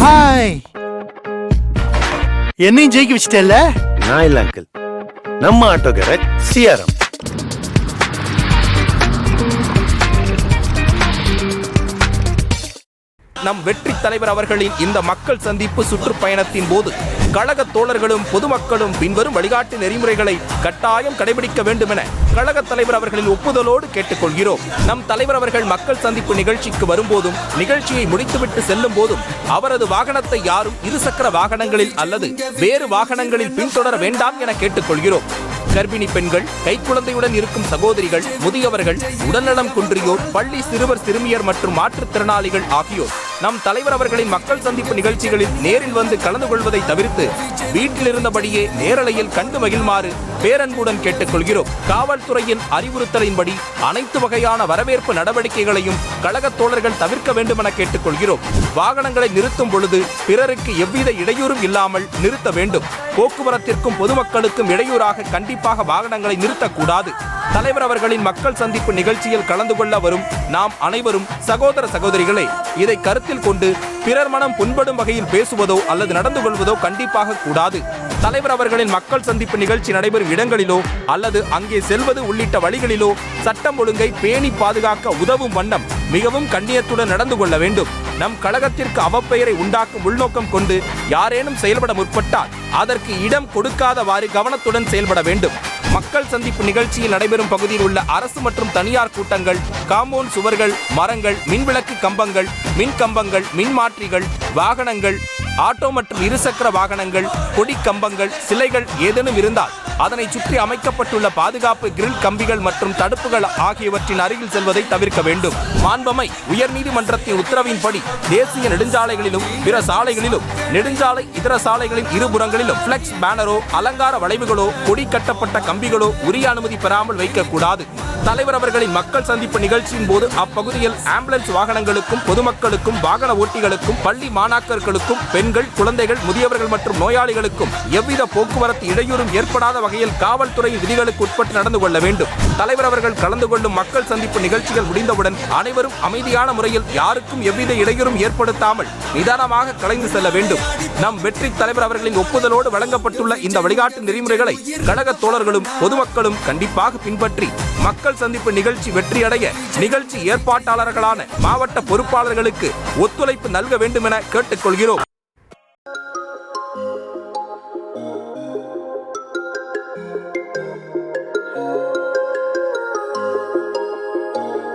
Hi என்னையும் ஜெயிக்க வச்சிட்டல நான் இல்ல அங்கிள் நம்ம ஆட்டோ கேரட் சிஆர்எம் நம் வெற்றி தலைவர் அவர்களின் இந்த மக்கள் சந்திப்பு சுற்றுப்பயணத்தின் போது கழக தோழர்களும் பொதுமக்களும் பின்வரும் வழிகாட்டு நெறிமுறைகளை கட்டாயம் கடைபிடிக்க வேண்டும் என கழக தலைவர் அவர்களின் ஒப்புதலோடு கேட்டுக்கொள்கிறோம். நம் தலைவர் அவர்கள் மக்கள் சந்திப்பு நிகழ்ச்சிக்கு வரும்போதும் நிகழ்ச்சியை முடித்துவிட்டு செல்லும் போதும் அவரது வாகனத்தை யாரும் இருசக்கர வாகனங்களில் அல்லது வேறு வாகனங்களில் பின்தொடர வேண்டாம் என கேட்டுக்கொள்கிறோம். கர்ப்பிணி பெண்கள் கைக்குழந்தையுடன் இருக்கும் சகோதரிகள் முதியவர்கள் உடல்நலம் குன்றியோர் பள்ளி சிறுவர் சிறுமியர் மற்றும் மாற்றுத்திறனாளிகள் ஆகியோர். நம் தலைவர் அவர்களின் மக்கள் சந்திப்பு நிகழ்ச்சிகளில் நேரில் வந்து கலந்து கொள்வதை தவிர்த்து வீட்டில் இருந்தபடியே நேரலையில் கண்டு மகிழ்மாறு பேரன்புடன் கேட்டுக்கொள்கிறோம். காவல்துறையின் அறிவுறுத்தலின்படி அனைத்து வகையான வரவேற்பு நடவடிக்கைகளையும் கழகத் தோழர்கள் தவிர்க்க வேண்டுமென கேட்டுக்கொள்கிறோம். வாகனங்களை நிறுத்தும் பொழுது பிறருக்கு எவ்வித இடையூறும் இல்லாமல் நிறுத்த வேண்டும். போக்குவரத்திற்கும் பொதுமக்களுக்கும் இடையூறாக கண்டிப்பாக வாகனங்களை நிறுத்தக்கூடாது. தலைவர் அவர்களின் மக்கள் சந்திப்பு நிகழ்ச்சியில் கலந்து கொள்ள வரும் நாம் அனைவரும் சகோதர சகோதரிகளே இதை கருத்தில் கொண்டு பிறர் மனம் புண்படும் வகையில் பேசுவதோ அல்லது நடந்து கொள்வதோ கண்டிப்பாக கூடாது. தலைவர் அவர்களின் மக்கள் சந்திப்பு நிகழ்ச்சி நடைபெறும் இடங்களிலோ அல்லது அங்கே செல்வது உள்ளிட்ட வழிகளிலோ சட்டம் ஒழுங்கை பேணி பாதுகாக்க உதவும் வண்ணம் மிகவும் கண்ணியத்துடன் நடந்து கொள்ள வேண்டும். நம் கழகத்திற்கு அவப்பெயரை உண்டாக்கும் உள்நோக்கம் கொண்டு யாரேனும் செயல்பட முற்பட்டால் அதற்கு இடம் கொடுக்காதவாறு கவனத்துடன் செயல்பட வேண்டும். மக்கள் சந்திப்பு நிகழ்ச்சியில் நடைபெறும் பகுதியில் உள்ள அரசு மற்றும் தனியார் கூட்டங்கள் காம்பவுண்ட் சுவர்கள் மரங்கள் மின்விளக்கு கம்பங்கள் மின் கம்பங்கள் மின்மாற்றிகள் வாகனங்கள் ஆட்டோ மற்றும் இருசக்கர வாகனங்கள் கொடி கம்பங்கள் சிலைகள் ஏதேனும் இருந்தால் அதனை சுற்றி அமைக்கப்பட்டுள்ள பாதுகாப்பு கிரில் கம்பிகள் மற்றும் தடுப்புகள் ஆகியவற்றின் அருகில் செல்வதை தவிர்க்க வேண்டும். மாண்பமை உயர்நீதிமன்றத்தின் உத்தரவின்படி தேசிய நெடுஞ்சாலைகளிலும் பிற சாலைகளிலும் நெடுஞ்சாலை இதர சாலைகளின் இருபுறங்களிலும் பிளெக்ஸ் பேனரோ அலங்கார வளைவுகளோ கொடி கட்டப்பட்ட கம்பிகளோ உரிய அனுமதி பெறாமல் வைக்கக்கூடாது. தலைவர் அவர்களின் மக்கள் சந்திப்பு நிகழ்ச்சியின் போது அப்பகுதியில் ஆம்புலன்ஸ் வாகனங்களுக்கும் பொதுமக்களுக்கும் வாகன ஓட்டிகளுக்கும் பள்ளி மாணாக்கர்களுக்கும் பெண்கள் குழந்தைகள் முதியவர்கள் மற்றும் நோயாளிகளுக்கும் எவ்வித போக்குவரத்து இடையூறும் ஏற்படாத வகையில் காவல்துறை விதிகளுக்கு உட்பட்டு நடந்து கொள்ள வேண்டும். தலைவர் அவர்கள் கலந்து கொள்ளும் மக்கள் சந்திப்பு நிகழ்ச்சிகள் முடிந்தவுடன் அனைவரும் அமைதியான முறையில் யாருக்கும் எவ்வித இடையூறும் ஏற்படுத்தாமல் நிதானமாக கலைந்து செல்ல வேண்டும். நம் வெற்றி தலைவர் அவர்களின் ஒப்புதலோடு வழங்கப்பட்டுள்ள இந்த வழிகாட்டு நெறிமுறைகளை கழக தோழர்களும் பொதுமக்களும் கண்டிப்பாக பின்பற்றி மக்கள் சந்திப்பு நிகழ்ச்சி வெற்றியடைய நிகழ்ச்சி ஏற்பாட்டாளர்களான மாவட்ட பொறுப்பாளர்களுக்கு ஒத்துழைப்பு நல்க வேண்டும் என கேட்டுக்கொள்கிறோம்.